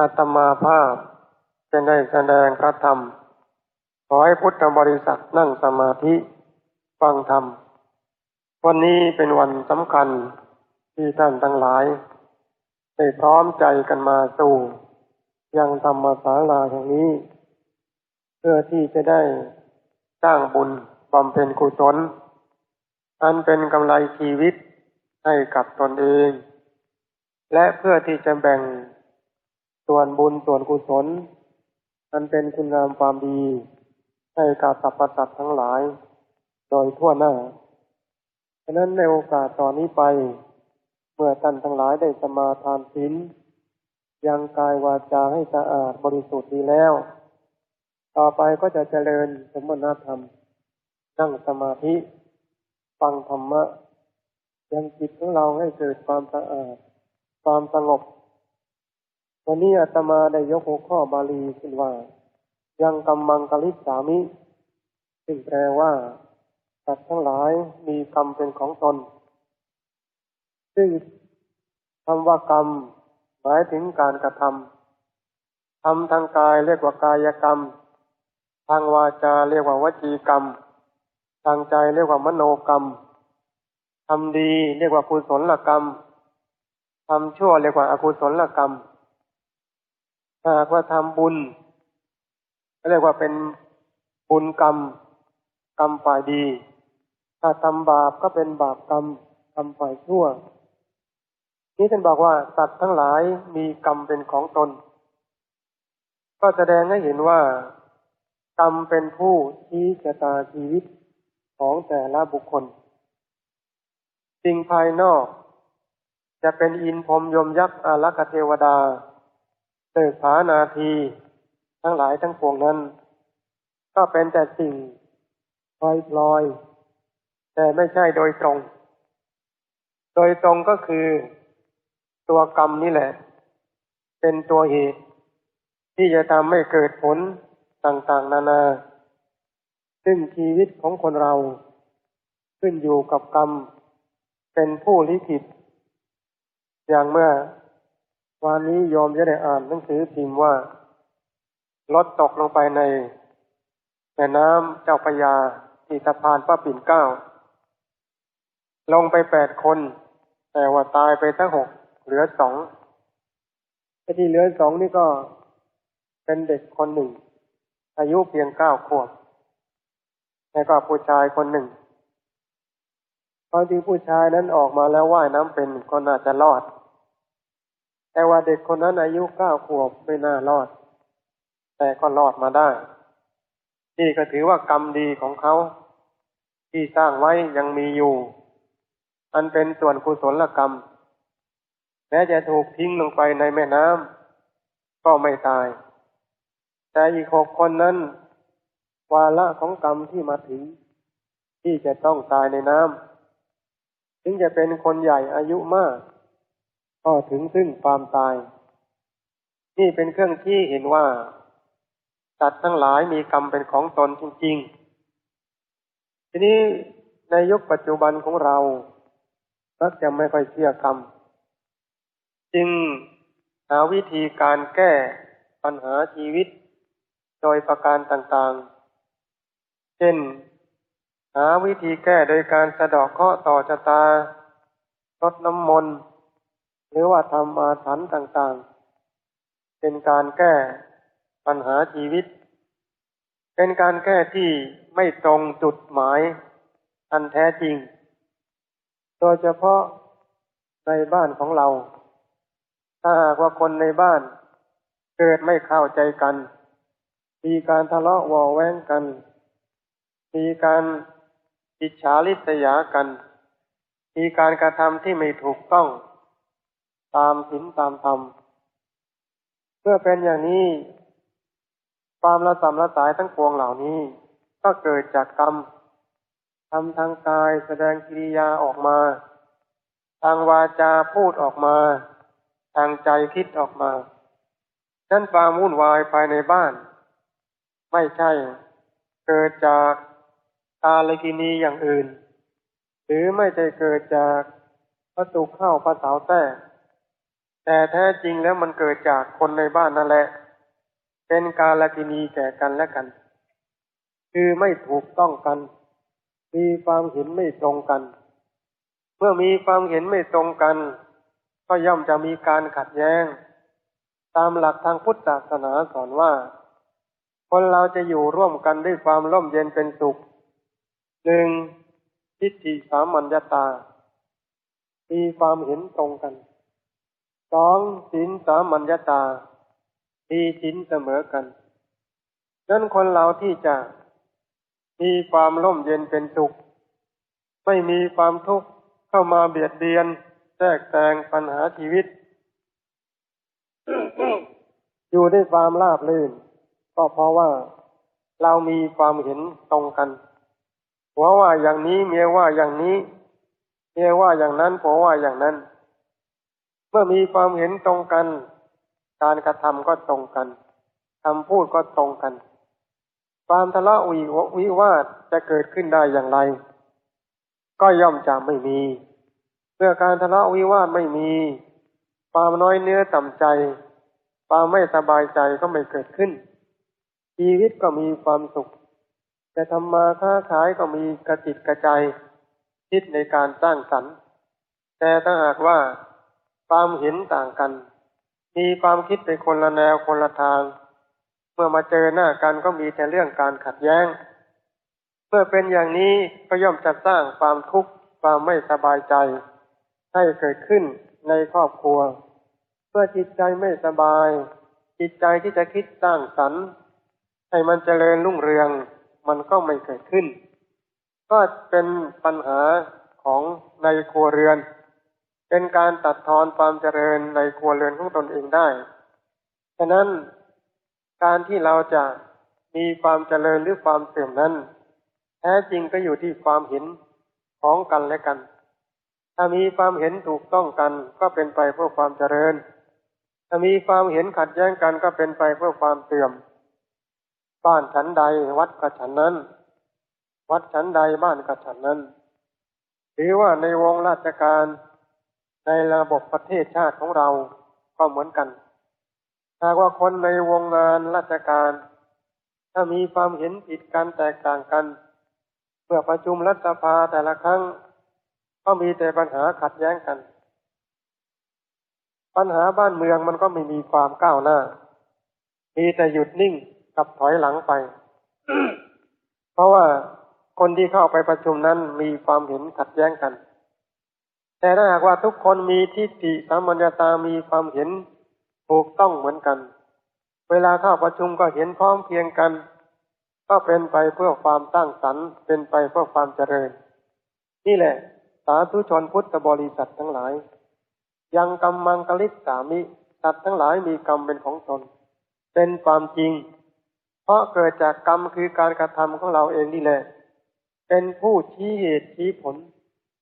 อาตมาภาพจะได้แสดงพระธรรม ขอให้พุทธบริษัทนั่งสมาธิ ฟังธรรม วันนี้เป็นวันสำคัญที่ท่านทั้งหลาย ได้พร้อมใจกันมาสู่ยังธรรมศาลาแห่งนี้ เพื่อที่จะได้สร้างบุญบำเพ็ญกุศลอันเป็นกำไรชีวิตให้กับตนเอง และเพื่อที่จะแบ่ง ส่วนบุญส่วนกุศลอันเป็นคุณงามความดี ให้กับสรรพสัตว์ทั้งหลาย โดยทั่วหน้าฉะนั้นในโอกาสตอนนี้ไป เมื่อท่านทั้งหลายได้สมาทานศีลยังกายวาจาให้สะอาดบริสุทธิ์ดีแล้ว ต่อไปก็จะเจริญสมณธรรม นั่งสมาธิ ฟังธรรมะ ยังจิตของเราให้เกิดความสะอาด ความสงบ วันนี้อาตมาได้ยกหัวข้อบาลีขึ้นว่า ยังกำมังกลิสามิ ซึ่งแปลว่าสัตว์ทั้งหลายมีกรรมเป็นของตน ซึ่งคำว่ากรรม หมายถึงการกระทำทำทางกายเรียกว่ากายกรรม ทางวาจาเรียกว่าวจีกรรม ทางใจเรียกว่ามโนกรรมทำดีเรียกว่ากุศลกรรมทำชั่วเรียกว่าอกุศลกรรม ถ้าหากว่าทำบุญก็เรียกว่าเป็นบุญกรรม กรรมฝ่ายดี ถ้าทำบาปก็เป็นบาปกรรมทำฝ่ายชั่ว นี่ท่านบอกว่าสัตว์ทั้งหลายมีกรรมเป็นของตน ก็แสดงให้เห็นว่า กรรมเป็นผู้ชี้ชะตาชีวิตของแต่ละบุคคล สิ่งภายนอก จะเป็นอินพรมยมยักษ์อารักษเทวดา เติกผานาที ทั้งหลายทั้งปวงนั้น ก็เป็นแต่สิ่งลอยลอย แต่ไม่ใช่โดยตรง โดยตรงก็คือตัวกรรมนี่แหละ เป็นตัวเหตุ ที่จะทำให้เกิดผลต่างๆ นานา ซึ่งชีวิตของคนเรา ขึ้นอยู่กับกรรม เป็นผู้ลิขิตอย่างเมื่อ วันนี้โยมจะได้อ่านหนังสือพิมพ์ว่ารถตกลงไปในแม่น้ำเจ้าพยาที่สะพานพระปิ่นเกล้า ลงไปแปดคน แต่ว่าตายไปทั้งหกเหลือสองไอ้ที่เหลือสองนี่ก็เป็นเด็กคนหนึ่ง อายุเพียงเก้าขวบแล้วก็ผู้ชายคนหนึ่งพอนที่ผู้ชายนั้นออกมาแล้วว่ายน้ำเป็นก็น่าจะรอด แต่ว่าเด็กคนนั้นอายุเก้าขวบไม่น่ารอด แต่ก็รอดมาได้ นี่ก็ถือว่ากรรมดีของเขา ที่สร้างไว้ยังมีอยู่ อันเป็นส่วนกุศลกรรมแม้จะถูกทิ้งลงไปในแม่น้ำก็ไม่ตาย แต่อีกหกคนนั้น วาระของกรรมที่มาถึง ที่จะต้องตายในน้ำถึงจะเป็นคนใหญ่อายุมาก ก็ถึงซึ่งความตาย นี่เป็นเครื่องที่เห็นว่าสัตว์ทั้งหลายมีกรรมเป็นของตนจริง ๆ ทีนี้ในยุคปัจจุบันของเรามักจะไม่ค่อยเชื่อกรรม จึงหาวิธีการแก้ปัญหาชีวิต โดยประการต่างๆ เช่น หาวิธีแก้โดยการสะดอกเคราะห์ต่อชะตาลดน้ำมนต์ หรือว่าทำอาถรรพ์ต่างๆ เป็นการแก้ปัญหาชีวิต เป็นการแก้ที่ไม่ตรงจุดหมายอันแท้จริง โดยเฉพาะในบ้านของเรา ถ้าหากว่าคนในบ้านเกิดไม่เข้าใจกัน มีการทะเลาะวอแว้งกัน มีการอิจฉาริษยากัน มีการกระทำที่ไม่ถูกต้อง ตามศีลตามธรรมเมื่อเป็นอย่างนี้ ความละสำละสายทั้งปวงเหล่านี้ ก็เกิดจากกรรมทำทางกายแสดงกิริยาออกมา ทางวาจาพูดออกมา ทางใจคิดออกมานั่นความวุ่นวายภายในบ้าน ไม่ใช่ เกิดจากตาลกินีอย่างอื่น หรือไม่ใช่เกิดจากพระตุเข้าพระสาวแท้ แต่แท้จริงแล้วมันเกิดจากคนในบ้านนั่นแหละ เป็นกาลกินีแก่กันและกัน คือไม่ถูกต้องกัน มีความเห็นไม่ตรงกัน เมื่อมีความเห็นไม่ตรงกัน ก็ย่อมจะมีการขัดแย้ง ตามหลักทางพุทธศาสนาสอนว่า คนเราจะอยู่ร่วมกันด้วยความร่มเย็นเป็นสุขหนึ่งทิฏฐิสามัญญาตา มีความเห็นตรงกัน สองศีลสามัญญาตา มีศีลเสมอกันนั้นคนเราที่จะมีความร่มเย็นเป็นสุข ไม่มีความทุกข์เข้ามาเบียดเบียนแทรกแซงปัญหาชีวิต อยู่ด้วยความราบรื่น ก็เพราะว่าเรามีความเห็นตรงกันผัวว่าอย่างนี้เมียว่าอย่างนี้เมียว่าอย่างนั้นผัวว่าอย่างนั้น เมื่อมีความเห็นตรงกัน การกระทำก็ตรงกันคำพูดก็ตรงกัน ความทะเลาะวิวิวาทจะเกิดขึ้นได้อย่างไร ก็ย่อมจะไม่มีเมื่อการทะเลาะวิวาทไม่มี ความน้อยเนื้อต่ำใจ ความไม่สบายใจก็ไม่เกิดขึ้น ชีวิตก็มีความสุขจะทำมาค้าขายก็มีกระจิตกระใจ คิดในการสร้างสรรค์ แต่ถ้าหากว่า ความเห็นต่างกัน มีความคิดไปคนละแนวคนละทาง เมื่อมาเจอหน้ากันก็มีแต่เรื่องการขัดแย้ง เมื่อเป็นอย่างนี้ก็ย่อมจะสร้างความทุกข์ความไม่สบายใจ ให้เกิดขึ้นในครอบครัวเพื่อจิตใจไม่สบาย จิตใจที่จะคิดสร้างสรรค์ให้มันเจริญรุ่งเรืองมันก็ไม่เกิดขึ้น ก็เป็นปัญหาของในครัวเรือน เป็นการตัดทอนความเจริญในครัวเรือนของตนเองได้ ฉะนั้นการที่เราจะมีความเจริญหรือความเสื่อมนั้น แท้จริงก็อยู่ที่ความเห็นของกันและกัน ถ้ามีความเห็นถูกต้องกันก็เป็นไปเพื่อความเจริญ ถ้ามีความเห็นขัดแย้งกันก็เป็นไปเพื่อความเสื่อม บ้านฉันใดวัดกระฉันนั้น วัดฉันใดบ้านกระฉันนั้น หรือว่าในวงราชการ ในระบบประเทศชาติของเราก็เหมือนกัน หากว่าคนในวงงานราชการ ถ้ามีความเห็นผิดกันแตกต่างกันเมื่อประชุมรัฐสภาแต่ละครั้ง ก็มีแต่ปัญหาขัดแย้งกัน ปัญหาบ้านเมืองมันก็ไม่มีความก้าวหน้า มีแต่หยุดนิ่งกับถอยหลังไป เพราะว่าคนที่เข้าไปประชุมนั้นมีความเห็นขัดแย้งกัน แต่ถ้าหากว่าทุกคนมีทิฏฐิสามัญญาตามีความเห็นถูกต้องเหมือนกัน เวลาเข้าประชุมก็เห็นพร้อมเพียงกัน ก็เป็นไปเพื่อความตั้งสรรค์เป็นไปเพื่อความเจริญ นี่แหละ สาธุชนพุทธบริษัททั้งหลาย ยังกรรมังกลิสสามิสัตว์ทั้งหลายมีกรรมเป็นของตน เป็นความจริง เพราะเกิดจากกรรมคือการกระทำของเราเองนี่แหละ เป็นผู้ชี้เหตุชี้ผล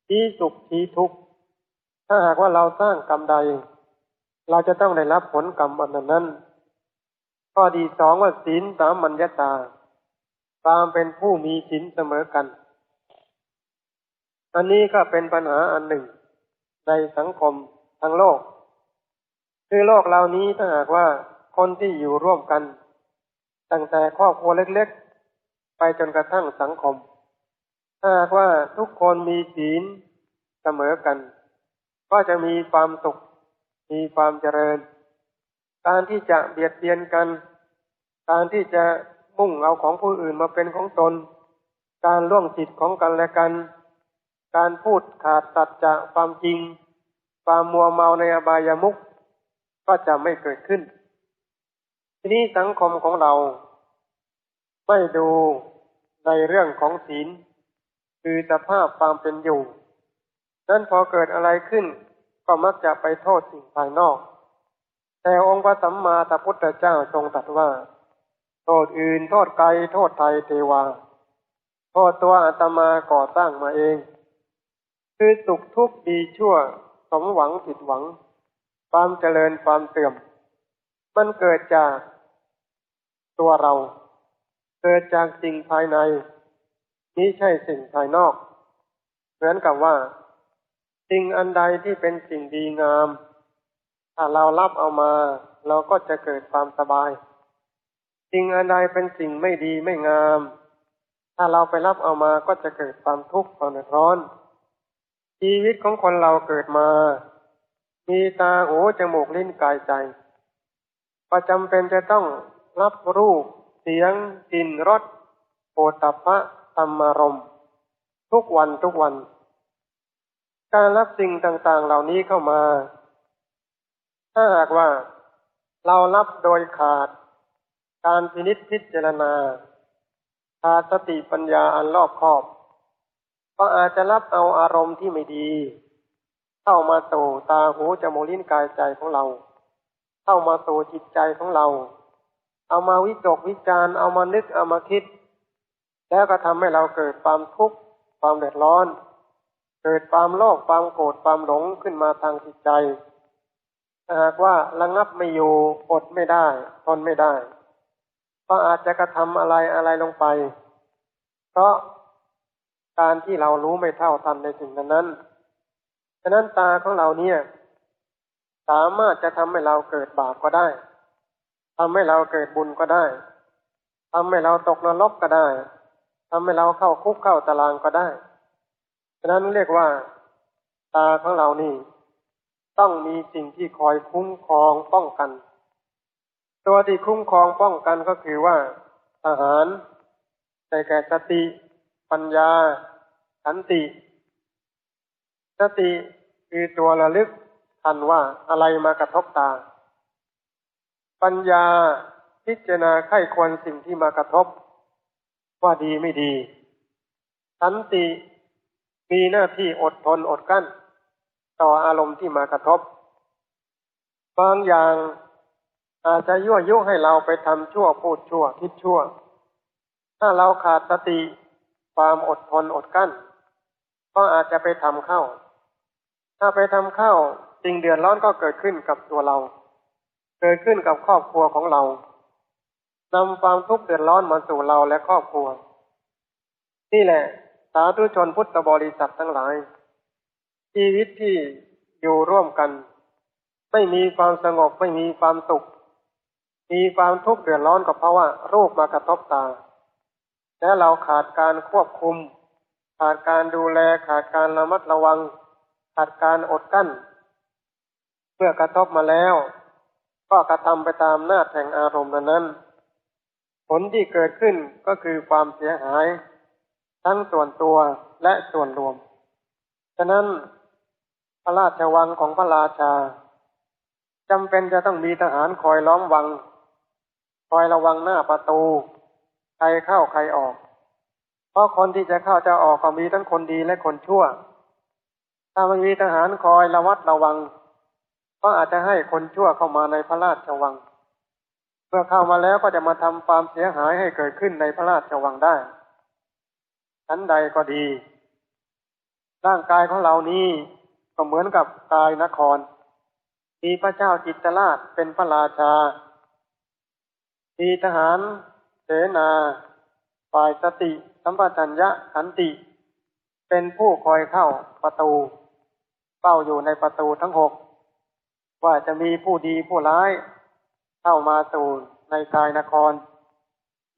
ชี้สุขชี้ทุกข์ ถ้าหากว่าเราสร้างกรรมใด เราจะต้องได้รับผลกรรมอันนั้น ข้อดีสองว่าศีลสามัญญาตา ตามเป็นผู้มีศีลเสมอกัน อันนี้ก็เป็นปัญหาอันหนึ่ง ในสังคมทั้งโลก คือโลกเหล่านี้ถ้าหากว่าคนที่อยู่ร่วมกัน ตั้งแต่ครอบครัวเล็กๆ ไปจนกระทั่งสังคม ถ้าหากว่าทุกคนมีศีลเสมอกัน ก็จะมีความสุข มีความเจริญ การที่จะเบียดเบียนกัน การที่จะมุ่งเอาของผู้อื่นมาเป็นของตน การล่วงจิตของกันและกัน การพูดขาดตัดจะความจริง ความมัวเมาในอบายามุขก็จะไม่เกิดขึ้น ทีนี้สังคมของเรา ไม่ดูในเรื่องของศีล คือสภาพความเป็นอยู่ นั้นพอเกิดอะไรขึ้น ก็มักจะไปโทษสิ่งภายนอก แต่องค์พระสัมมาสัมพุทธเจ้าทรงตรัสว่า โทษอื่นโทษไกลโทษไทยเทวา โทษตัวอาตมาก่อสร้างมาเอง คือสุขทุกข์ดีชั่ว สมหวังผิดหวัง ความเจริญความเสื่อม มันเกิดจากตัวเรา เกิดจากสิ่งภายใน นี้ใช่สิ่งภายนอก เหมือนกับว่า สิ่งอันใดที่เป็นสิ่งดีงาม ถ้าเรารับเอามา เราก็จะเกิดความสบาย สิ่งอันใดเป็นสิ่งไม่ดีไม่งาม ถ้าเราไปรับเอามาก็จะเกิดความทุกข์ความร้อน ชีวิตของคนเราเกิดมา มีตาหูจมูกลิ้นกายใจก็จำเป็นจะต้องรับรูป เสียงกลิ่นรสโอตัพะธรรมารมทุกวันทุกวัน การรับสิ่งต่างๆ เหล่านี้เข้ามา ถ้าหากว่าเรารับโดยขาด การพินิจพิจารณา ขาดสติปัญญาอันรอบคอบ ก็อาจจะรับเอาอารมณ์ที่ไม่ดี เข้ามาสู่ตาหูจมูกลิ้นกายใจของเรา เข้ามาสู่จิตใจของเรา เอามาวิจกวิจารเอามานึกเอามาคิด แล้วก็ทำให้เราเกิดความทุกข์ความเดือดร้อน เกิดความโลภความโกรธความหลงขึ้นมาทางจิตใจหากว่าระงับไม่อยู่อดไม่ได้ทนไม่ได้ ก็อาจจะกระทำอะไรอะไรลงไป เพราะการที่เรารู้ไม่เท่าทันในสิ่งนั้นฉะนั้นตาของเราเนี่ย สามารถจะทำให้เราเกิดบาปก็ได้ทำให้เราเกิดบุญก็ได้ทำให้เราตกนรกก็ได้ทำให้เราเข้าคุกเข้าตารางก็ได้ ฉะนั้นเรียกว่าตาของเรานี่ ต้องมีสิ่งที่คอยคุ้มครองป้องกัน ตัวที่คุ้มครองป้องกันก็คือว่าทหารแต่แก่สติ ปัญญา สันติ สติคือตัวระลึกทันว่าอะไรมากระทบตา ปัญญาพิจารณาไข้ควรสิ่งที่มากระทบ ว่าดีไม่ดี สันติ มีหน้าที่อดทนอดกั้น ต่ออารมณ์ที่มากระทบ บางอย่างอาจจะยั่วยุให้เราไปทำชั่วพูดชั่วคิดชั่ว ถ้าเราขาดสติความอดทนอดกั้น ก็อาจจะไปทำเข้า ถ้าไปทำเข้าสิ่งเดือดร้อนก็เกิดขึ้นกับตัวเรา เกิดขึ้นกับครอบครัวของเรานำความทุกข์เดือดร้อนมาสู่เราและครอบครัว นี่แหละาธุชนพุทธบริษัททั้งหลาย ชีวิตที่อยู่ร่วมกัน ไม่มีความสงบไม่มีความสุข มีความทุกข์เดือดร้อนก็เพราะว่ารูปมากระทบตา และเราขาดการควบคุม ขาดการดูแลขาดการระมัดระวัง ขาดการอดกั้น เมื่อกระทบมาแล้ว ก็กระทำไปตามหน้าแห่งอารมณ์นั้น ผลที่เกิดขึ้นก็คือความเสียหาย ทั้งส่วนตัวและส่วนรวม ฉะนั้นพระราชวังของพระราชาจำเป็นจะต้องมีทหารคอยล้อมวัง คอยระวังหน้าประตู ใครเข้าใครออก เพราะคนที่จะเข้าจะออกก็มีทั้งคนดีและคนชั่ว ถ้ามันมีทหารคอยระวัดระวัง ก็อาจจะให้คนชั่วเข้ามาในพระราชวัง เมื่อเข้ามาแล้วก็จะมาทำความเสียหายให้เกิดขึ้นในพระราชวังได้ ชั้นใดก็ดี ร่างกายของเรานี้ก็เหมือนกับกายนคร มีพระเจ้าจิตรราชเป็นพระราชา มีทหารเสนาฝ่ายสติสัมปชัญญะขันติ เป็นผู้คอยเข้าประตู เฝ้าอยู่ในประตูทั้งหก ว่าจะมีผู้ดีผู้ร้าย เข้ามาสู่ในกายนคร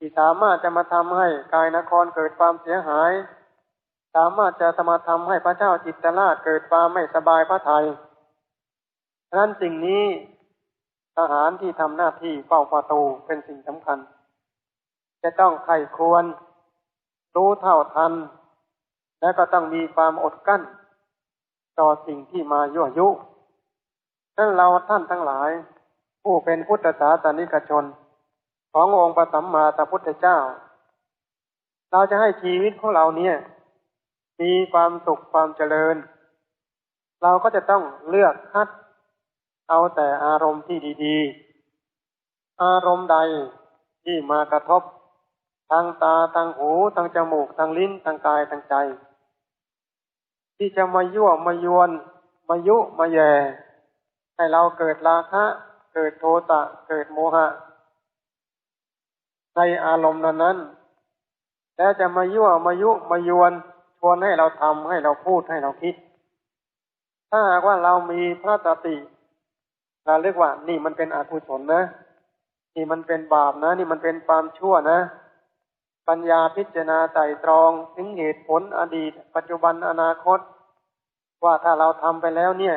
ที่สามารถจะมาทำให้กายนครเกิดความเสียหาย สามารถจะมาทำให้พระเจ้าจิตตราชเกิดความไม่สบายพระทยัยนั้นสิ่งนี้ทหารที่ทำหน้าที่เฝ้าประตูเป็นสิ่งสำคัญ จะต้องไข้ควร รู้เท่าทัน และก็ต้องมีความอดกั้น ต่อสิ่งที่มายั่วยุนั่นเราท่านทั้งหลาย ผู้เป็นพุทธศาสนิกชน ขององค์พระสัมมาสัมพุทธเจ้า เราจะให้ชีวิตของเราเนี่ย มีความสุขความเจริญ เราก็จะต้องเลือกคัด เอาแต่อารมณ์ที่ดีๆ อารมณ์ใดที่มากระทบทางตาทางหูทางจมูกทางลิ้นทางกายทางใจ ที่จะมายั่วมายวน มายุมาแย่ ให้เราเกิดราคะ เกิดโทสะเกิดโมหะ ในอารมณ์นั้นแล้วจะมายั่วมายุมายวนชวนให้เราทำให้เราพูดให้เราคิด ถ้าหากว่าเรามีพระตติเราเรียกว่า นี่มันเป็นอกุศลนะ นี่มันเป็นบาปนะ นี่มันเป็นความชั่วนะ ปัญญาพิจารณาไตรตรองถึงเหตุผลอดีต ปัจจุบันอนาคต ว่าถ้าเราทำไปแล้วเนี่ย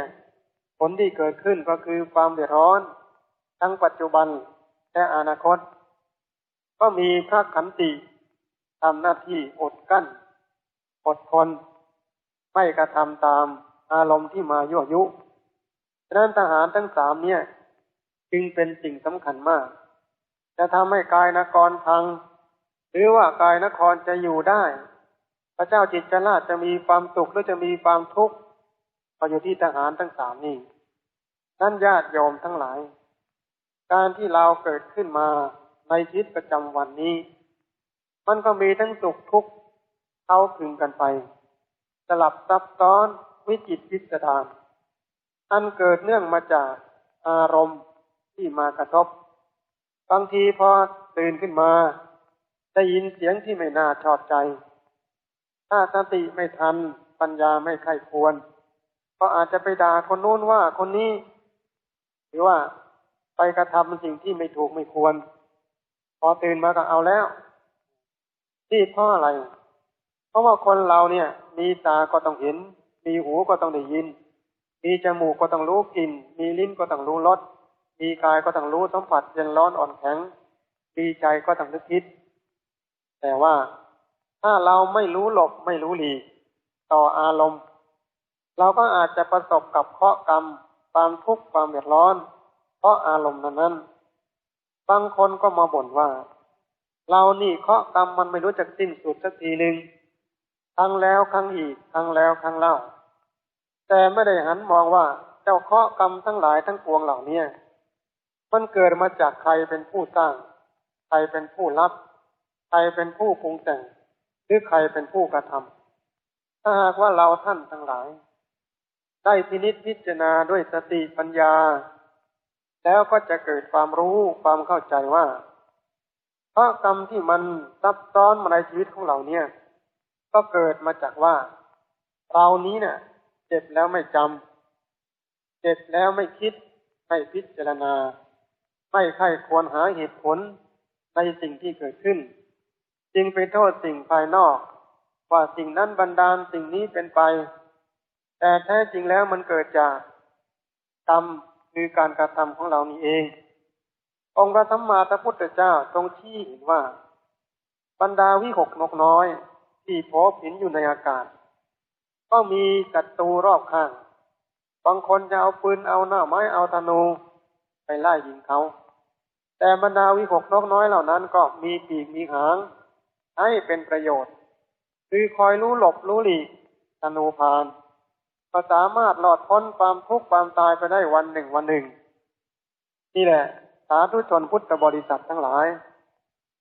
ผลที่เกิดขึ้นก็คือความเดือดร้อน ทั้งปัจจุบันและอนาคต ก็มีพระขันติทำหน้าที่อดกั้น อดทน ไม่กระทำตามอารมณ์ที่มายั่วยุฉะนั้นทหารทั้งสามเนี่ย จึงเป็นสิ่งสำคัญมาก จะทำให้กายนครพัง หรือว่ากายนครจะอยู่ได้ พระเจ้าจิตรราจะมีความสุขหรือจะมีความทุกข์ก็อยู่ที่ทหารทั้งสามนี่นั่นญาติโยมทั้งหลาย การที่เราเกิดขึ้นมา ในชีวิตประจำวันนี้ มันก็มีทั้งสุขทุกข์เข้าถึงกันไป สลับซับซ้อนวิจิตพิสดารอันเกิดเนื่องมาจากอารมณ์ที่มากระทบ บางทีพอตื่นขึ้นมา ได้ยินเสียงที่ไม่น่าชอบใจ ถ้าสติไม่ทัน ปัญญาไม่ไข้ควร ก็อาจจะไปด่าคนโน้นว่าคนนี้ หรือว่าไปกระทำสิ่งที่ไม่ถูกไม่ควร พอตื่นมาก็เอาแล้วที่เพราะอะไร เพราะว่าคนเราเนี่ย มีตาก็ต้องเห็น มีหูก็ต้องได้ยิน มีจมูกก็ต้องรู้กลิ่น มีลิ้นก็ต้องรู้รส มีกายก็ต้องรู้สัมผัสเย็นร้อนอ่อนแข็งมีใจก็ต้องนึกคิด แต่ว่าถ้าเราไม่รู้หลบไม่รู้หลีต่ออารมณ์ เราก็อาจจะประสบกับเคราะห์กรรมความทุกข์ความเดือดร้อน เพราะอารมณ์นั้น บางคนก็มาบ่นว่า เรานี่เคราะห์กรรมมันไม่รู้จักสิ้นสุดสักทีหนึ่งครั้งแล้วครั้งอีกครั้งแล้วครั้งเล่า แต่ไม่ได้หันมองว่าเจ้าเคราะห์กรรมทั้งหลายทั้งปวงเหล่านี้มันเกิดมาจากใครเป็นผู้สร้าง ใครเป็นผู้รับ ใครเป็นผู้ปรุงแต่ง หรือใครเป็นผู้กระทำถ้าหากว่าเราท่านทั้งหลาย ได้พินิจพิจารณาด้วยสติปัญญา แล้วก็จะเกิดความรู้ความเข้าใจว่า เพราะกรรมที่มันซับซ้อนมาในชีวิตของเราเนี่ย ก็เกิดมาจากว่า เรานี้เนี่ยเจ็บแล้วไม่จำเจ็บแล้วไม่คิด ไม่พิจารณา ไม่ใครควรหาเหตุผลในสิ่งที่เกิดขึ้น จึงไปโทษสิ่งภายนอก ว่าสิ่งนั้นบันดาลสิ่งนี้เป็นไป แต่แท้จริงแล้วมันเกิดจากกรรม คือการกระทำของเรานี่เอง องค์พระสัมมาสัมพุทธเจ้าทรงชี้เห็นว่า บรรดาวิหกนกน้อย ที่พบเห็นอยู่ในอากาศ ก็มีศัตรูรอบข้าง บางคนจะเอาปืนเอาหน้าไม้เอาธนูไปไล่ยิงเขา แต่บรรดาวิหกนกน้อยเหล่านั้นก็มีปีกมีหาง ให้เป็นประโยชน์ คือคอยรู้หลบรู้หลีกธนูพาน ก็สามารถหลอดพ้นความทุกข์ความตายไปได้วันหนึ่งวันหนึ่ง นี่แหละ สาธุชนพุทธบริษัททั้งหลาย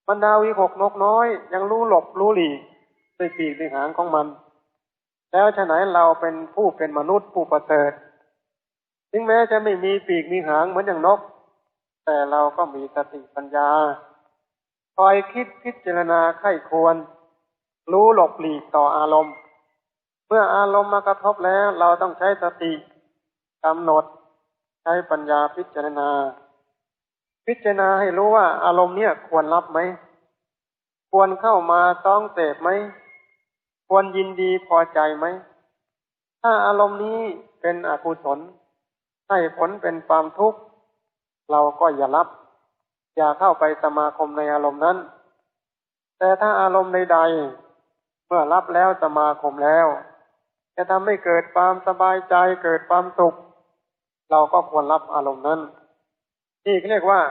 บรรดาวิหกนกน้อย ยังรู้หลบรู้หลีกด้วยปีกด้วยหางของมัน แล้วฉะไหนเราเป็นผู้เป็นมนุษย์ผู้ประเสริฐถึงแม้จะไม่มีปีกมีหางเหมือนอย่างนก แต่เราก็มีสติปัญญา คอยคิดพิจารณาไข้ควร รู้หลบหลีกต่ออารมณ์ มื่ออารมณ์มากระทบแล้ว เราต้องใช้สติกำหนด ใช้ปัญญาพิจารณา พิจารณาให้รู้ว่า อารมณ์เนี้ยควรรับไหม ควรเข้ามาต้องเสพไหม ควรยินดีพอใจไหม ถ้าอารมณ์นี้เป็นอกุศลให้ผลเป็นความทุกข์ เราก็อย่ารับ อย่าเข้าไปสมาคมในอารมณ์นั้น แต่ถ้าอารมณ์ใดๆเมื่อรับแล้วสมาคมแล้ว จะทำให้เกิดความสบายใจเกิดความสุข เราก็ควรรับอารมณ์นั้น นี่เรียกว่า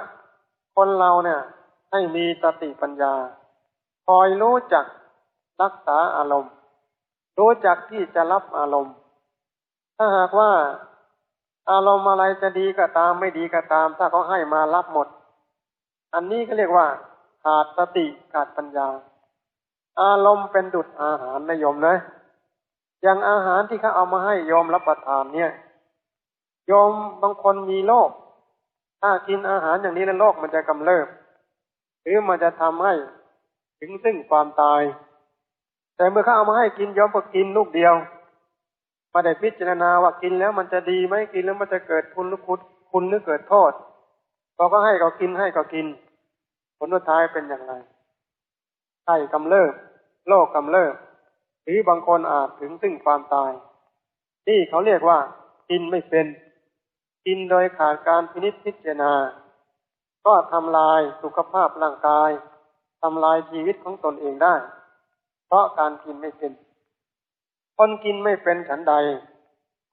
คนเราเนี่ย ให้มีสติปัญญา คอยรู้จักรักษาอารมณ์ รู้จักที่จะรับอารมณ์ ถ้าหากว่าอารมณ์อะไรจะดีก็ตามไม่ดีก็ตาม ถ้าเขาให้มารับหมด อันนี้ก็เรียกว่าขาดสติขาดปัญญา อารมณ์เป็นดุจอาหารนะโยมนะ อย่างอาหารที่เขาเอามาให้โยมรับประทานเนี่ยโยมบางคนมีโรคถ้ากินอาหารอย่างนี้แล้วโรคมันจะกำเริบ หรือมันจะทำให้ถึงซึ่งความตาย แต่เมื่อเขาเอามาให้กินโยมก็กินลูกเดียวมาได้พิจารณาว่ากินแล้วมันจะดีไหมกินแล้วมันจะเกิดคุณหรือคุณคุณหรือเกิดโทษเราก็ให้เขากินให้เขากิน ผลสุดท้ายเป็นอย่างไรไข้กำเริบโรคกำเริบ หรือบางคนอาจถึงซึ่งความตาย นี่เขาเรียกว่า กินไม่เป็น กินโดยขาดการพินิจพิจารณา ก็ทำลายสุขภาพร่างกายทำลายชีวิตของตนเองได้ เพราะการกินไม่เป็น คนกินไม่เป็นฉันใด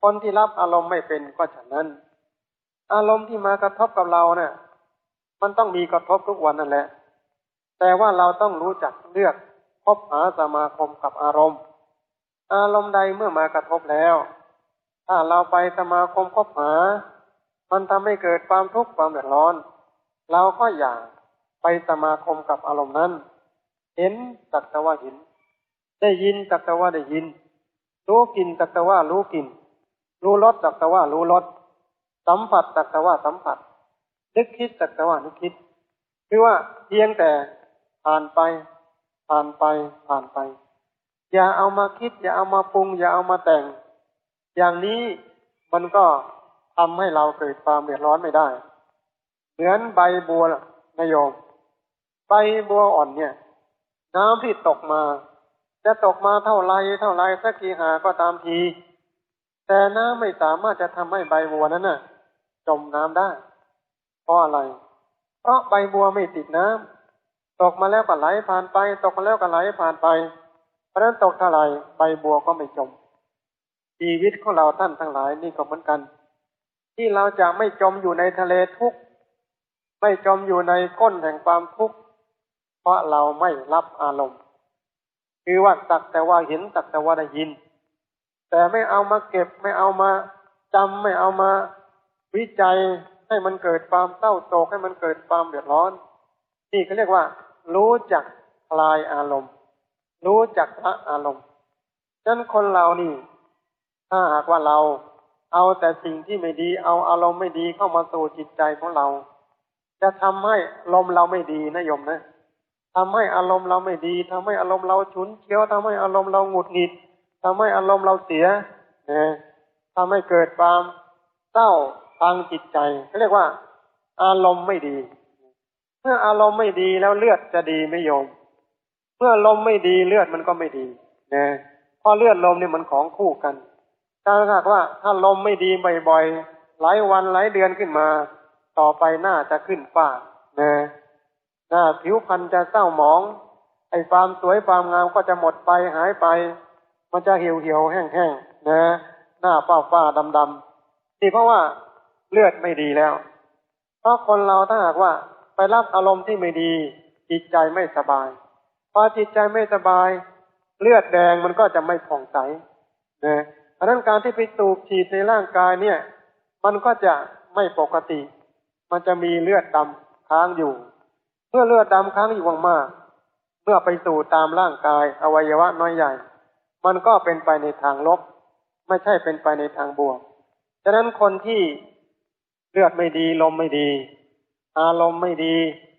คนที่รับอารมณ์ไม่เป็นก็ฉันนั้น อารมณ์ที่มากระทบกับเราเนี่ยมันต้องมีกระทบทุกวันนั่นแหละ แต่ว่าเราต้องรู้จักเลือก บหาสมาคมกับอารมณ์ อารมณ์ใดเมื่อมากระทบแล้ว ถ้าเราไปสมาคมคบหา มันทำให้เกิดความทุกข์ความเดือดร้อน เราก็อย่าไปสมาคมกับอารมณ์นั้น เห็นสักแต่ว่าเห็น ได้ยินสักแต่ว่าได้ยิน รู้กลิ่นสักแต่ว่ารู้กลิ่นรู้รสสักแต่ว่ารู้รส สัมผัสสักแต่ว่าสัมผัส นึกคิดสักแต่ว่านึกคิด คือว่าเพียงแต่ผ่านไป ผ่านไปผ่านไป อย่าเอามาคิด อย่าเอามาปรุง อย่าเอามาแต่ง อย่างนี้มันก็ทำให้เราเกิดความเดือดร้อนไม่ได้ เหมือนใบบัวนโยม ใบบัวอ่อนเนี่ย น้ำที่ตกมา จะตกมาเท่าไรเท่าไรสักกี่หาก็ตามที แต่น้ำไม่สามารถจะทำให้ใบบัวนั้นน่ะ จมน้ำได้ เพราะอะไร เพราะใบบัวไม่ติดน้ำ ตกมาแล้วก็ไหลผ่านไป ตกมาแล้วก็ไหลผ่านไป เพราะนั้นตกเท่าไรใบบัวก็ไม่จม ชีวิตของเราท่านทั้งหลายนี่ก็เหมือนกัน ที่เราจะไม่จมอยู่ในทะเลทุกข์ไม่จมอยู่ในก้นแห่งความทุกข์เพราะเราไม่รับอารมณ์ คือว่าสักแต่ว่าเห็นสักแต่ว่าได้ยิน แต่ไม่เอามาเก็บไม่เอามาจำไม่เอามาวิจัยให้มันเกิดความเศร้าโศกให้มันเกิดความเดือดร้อน นี่เขาเรียกว่า รู้จักคลายอารมณ์ รู้จักละอารมณ์ฉะนั้นคนเรานี่ ถ้าหากว่าเราเอาแต่สิ่งที่ไม่ดี เอาอารมณ์ไม่ดีเข้ามาสู่จิตใจของเรา จะทำให้ลมเราไม่ดีนะโยมนะทำให้อารมณ์เราไม่ดีทำให้อารมณ์เราฉุนเฉียวทำให้อารมณ์เราหงุดหงิดทำให้อารมณ์เราเสียนะทำให้เกิดความเศร้าทางจิตใจเขาเรียกว่า อารมณ์ไม่ดี มื่ออารมณ์ไม่ดีแล้วเลือดจะดีไม่โยม เมื่อลมไม่ดีเลือดมันก็ไม่ดีนะเพราะเลือดลมเนี่ยมันของคู่กัน ถ้าหากว่าถ้าลมไม่ดีบ่อยๆหลายวันหลายเดือนขึ้นมา ต่อไปหน้าจะขึ้นฝ้านะหน้าผิวพรรณจะเศร้าหมอง ไอ้ความสวยความงามก็จะหมดไปหายไป มันจะเหี่ยวเหี่ยวแห้งแห้งนะหน้าฝ้าฝ้าดำดำนี่เพราะว่าเลือดไม่ดีแล้ว เพราะคนเราถ้าหากว่า ไปรับอารมณ์ที่ไม่ดี จิตใจไม่สบาย พอจิตใจไม่สบาย เลือดแดงมันก็จะไม่ผ่องใสนะเพราะนั้นการที่ไปตูบฉีดในร่างกายเนี่ย มันก็จะไม่ปกติ มันจะมีเลือดดำค้างอยู่ เมื่อเลือดดำค้างอยู่มากเมื่อไปสู่ตามร่างกาย อวัยวะน้อยใหญ่ มันก็เป็นไปในทางลบ ไม่ใช่เป็นไปในทางบวก ฉะนั้นคนที่เลือดไม่ดีลมไม่ดี อารมณ์ไม่ดี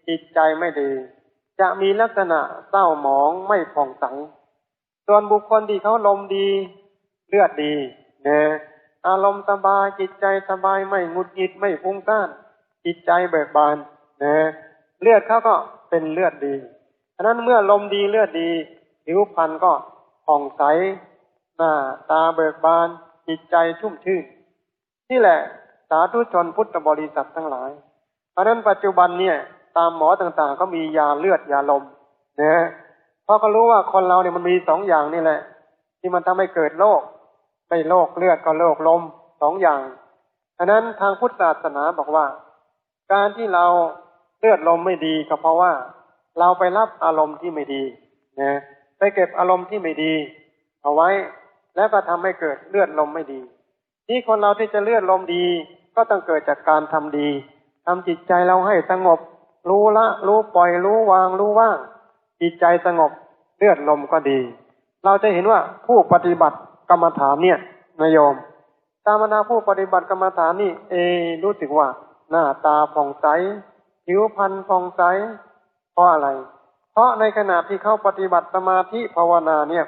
จิตใจไม่ดี จะมีลักษณะเศร้าหมองไม่ผ่องใสส่วนบุคคลที่เขาลมดีเลือดดีเนี่ยอารมณ์สบายจิตใจสบายไม่งุดหงิดไม่ฟุ้งซ่านจิตใจเบิกบานนะเลือดเขาก็เป็นเลือดดีฉะนั้นเมื่อลมดีเลือดดีผิวพรรณก็ผ่องใสหน้าตาเบิกบาน จิตใจชุ่มชื่นนี่แหละสาธุชนพุทธบริษัททั้งหลาย เพราะนั้นปัจจุบันเนี่ย ตามหมอต่างๆ ก็มียาเลือดยาลมนะเพราะเขารู้ว่าคนเราเนี่ยมันมีสองอย่างนี่แหละ ที่มันทำให้เกิดโรคไม่โรคเลือดก็โรคลมสองอย่างฉะนั้นทางพุทธศาสนาบอกว่า การที่เราเลือดลมไม่ดีก็เพราะว่า เราไปรับอารมณ์ที่ไม่ดีนะไปเก็บอารมณ์ที่ไม่ดี เอาไว้ แล้วก็ทำให้เกิดเลือดลมไม่ดี ที่คนเราที่จะเลือดลมดี ก็ต้องเกิดจากการทำดี ทำจิตใจเราให้สงบ รู้ละ รู้ปล่อย รู้วาง รู้ว่าง จิตใจสงบเลือดลมก็ดี เราจะเห็นว่าผู้ปฏิบัติกรรมฐานเนี่ยนายโยมตามนาผู้ปฏิบัติกรรมฐานนี่เอ รู้สึกว่า หน้าตาผ่องใสผิวพรรณผ่องใสเพราะอะไร เพราะในขณะที่เขาปฏิบัติสมาธิภาวนาเนี่ย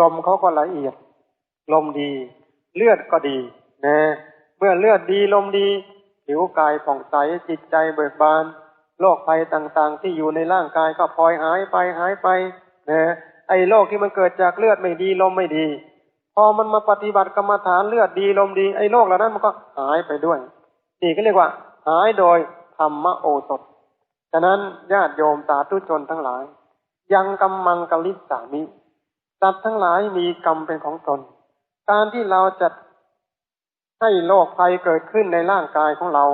ลมเขาก็ละเอียด ลมดี เลือดก็ดีนะเมื่อเลือดดีลมดี ผิวกายผ่องใสจิตใจเบิกบานโรคภัยต่างๆ ที่อยู่ในร่างกายก็พลอยหายไปหายไปนะไอ้โรคที่มันเกิดจากเลือดไม่ดีลมไม่ดี พอมันมาปฏิบัติกรรมฐานเลือดดีลมดีไอ้โรคเหล่านั้นมันก็หายไปด้วยนี่ก็เรียกว่า หายโดยธรรมโอสถฉะนั้นญาติโยมสาธุชนทั้งหลาย ยังกำมังกลิสสามิสัตว์ทั้งหลายมีกรรมเป็นของตน การที่เราจะ ให้โรคภัยเกิดขึ้นในร่างกายของเรา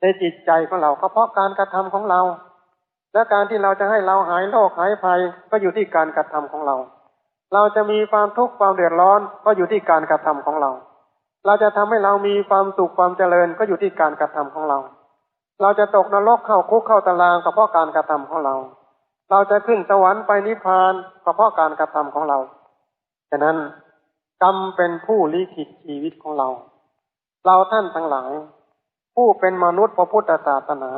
ในจิตใจของเราก็เพราะการกระทำของเรา และการที่เราจะให้เราหายโรคหายภัยก็อยู่ที่การกระทำของเรา เราจะมีความทุกข์ความเดือดร้อนก็อยู่ที่การกระทำของเรา เราจะทำให้เรามีความสุขความเจริญก็อยู่ที่การกระทำของเรา เราจะตกนรกเข้าคุกเข้าตารางก็เพราะการกระทำของเรา เราจะขึ้นสวรรค์ไปนิพพานก็เพราะการกระทำของเราฉะนั้นกรรมเป็นผู้ลิขิตชีวิตของเรา เราท่านทั้งหลาย ผู้เป็นมนุษย์พระพุทธศาสนา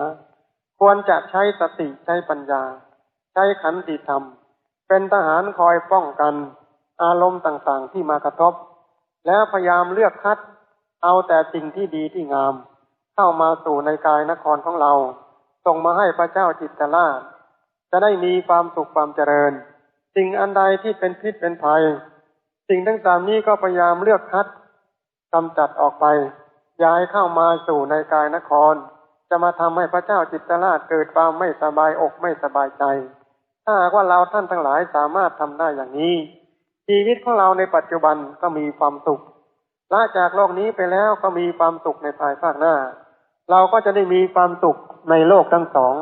ควรจะใช้สติใช้ปัญญา ใช้ขันติธรรม เป็นทหารคอยป้องกัน อารมณ์ต่างๆที่มากระทบ แล้วพยายามเลือกคัด เอาแต่สิ่งที่ดีที่งาม เข้ามาสู่ในกายนครของเรา ส่งมาให้พระเจ้าจิตตราชจะได้มีความสุขความเจริญ สิ่งอันใดที่เป็นพิษเป็นภัย สิ่งต่างๆนี้ก็พยายามเลือกคัด กำจัดออกไป ย้ายเข้ามาสู่ในกายนคร จะมาทำให้พระเจ้าจิตตราชเกิดความไม่สบายอกไม่สบายใจ ถ้าว่าเราท่านทั้งหลายสามารถทำได้อย่างนี้ ชีวิตของเราในปัจจุบันก็มีความสุขละจากโลกนี้ไปแล้วก็มีความสุขในภายภาคหน้า เราก็จะได้มีความสุขในโลกทั้งสอง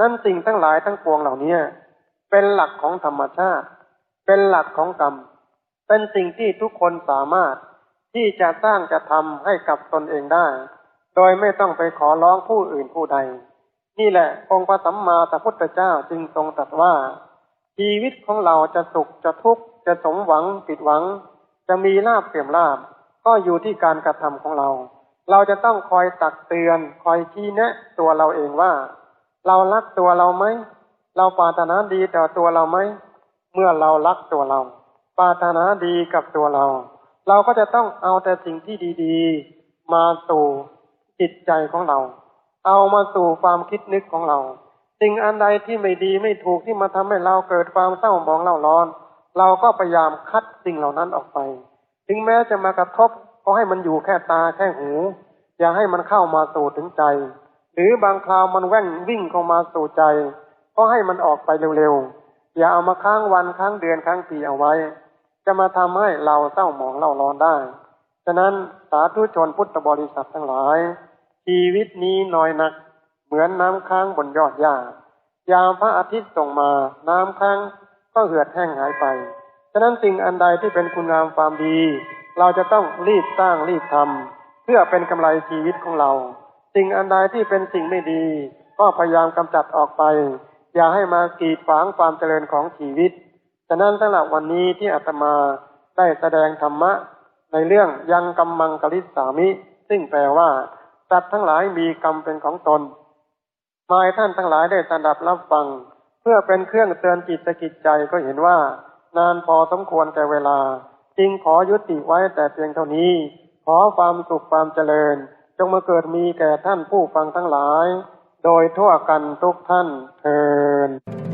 นั่นสิ่งทั้งหลายทั้งปวงเหล่านี้เป็นหลักของธรรมชาติ เป็นหลักของกรรม เป็นสิ่งที่ทุกคนสามารถ ที่จะสร้างจะทำให้กับตนเองได้ โดยไม่ต้องไปขอร้องผู้อื่นผู้ใด นี่แหละองค์พระสัมมาสัมพุทธเจ้าจึงทรงตรัสว่า ชีวิตของเราจะสุขจะทุกข์จะสมหวังผิดหวัง จะมีลาบเสื่อมลาบ ก็อยู่ที่การกระทำของเรา เราจะต้องคอยตักเตือน คอยชี้แนะ ตัวเราเองว่า เรารักตัวเราไหมเราปรารถนาดีต่อตัวเราไหมเมื่อเรารักตัวเรา ปรารถนาดีกับตัวเรา เราก็จะต้องเอาแต่สิ่งที่ดีๆ มาสู่จิตใจของเรา เอามาสู่ความคิดนึกของเรา สิ่งอันใดที่ไม่ดีไม่ถูกที่มาทำให้เราเกิดความเศร้าหมองเล่าร้อน เราก็พยายามคัดสิ่งเหล่านั้นออกไป ถึงแม้จะมากระทบก็ให้มันอยู่แค่ตาแค่หู อย่าให้มันเข้ามาสู่ถึงใจ หรือบางคราวมันแว่งวิ่งเข้ามาสู่ใจ ก็ให้มันออกไปเร็วๆ อย่าเอามาค้างวันค้างเดือนค้างปีเอาไว้ จะมาทำให้เราเศร้าหมองเล่าร้อนได้ ฉะนั้นสาธุชนพุทธบริษัททั้งหลาย ชีวิตนี้น้อยนัก เหมือนน้ำค้างบนยอดหญ้ายามพระอาทิตย์ส่งมาน้ำค้างก็เหือดแห้งหายไป ฉะนั้นสิ่งอันใดที่เป็นคุณงามความดี เราจะต้องรีบสร้างรีบทำเพื่อเป็นกำไรชีวิตของเรา สิ่งอันใดที่เป็นสิ่งไม่ดี ก็พยายามกำจัดออกไป อย่าให้มากีดขวางความเจริญของชีวิตะนั้นสำหรับวันนี้ที่อาตมาได้แสดงธรรมะในเรื่องยังกำมังกลิสามิ ซึ่งแปลว่าสัตว์ทั้งหลายมีกรรมเป็นของตนมายท่านทั้งหลายได้สดับรับฟัง เพื่อเป็นเครื่องเตือนจิตสกิจใจก็เห็นว่า นานพอสมควรแก่เวลา จึงขอยุติไว้แต่เพียงเท่านี้ ขอความสุขความเจริญ จงมาเกิดมีแก่ท่านผู้ฟังทั้งหลาย โดยทั่วกันทุกท่านเทิน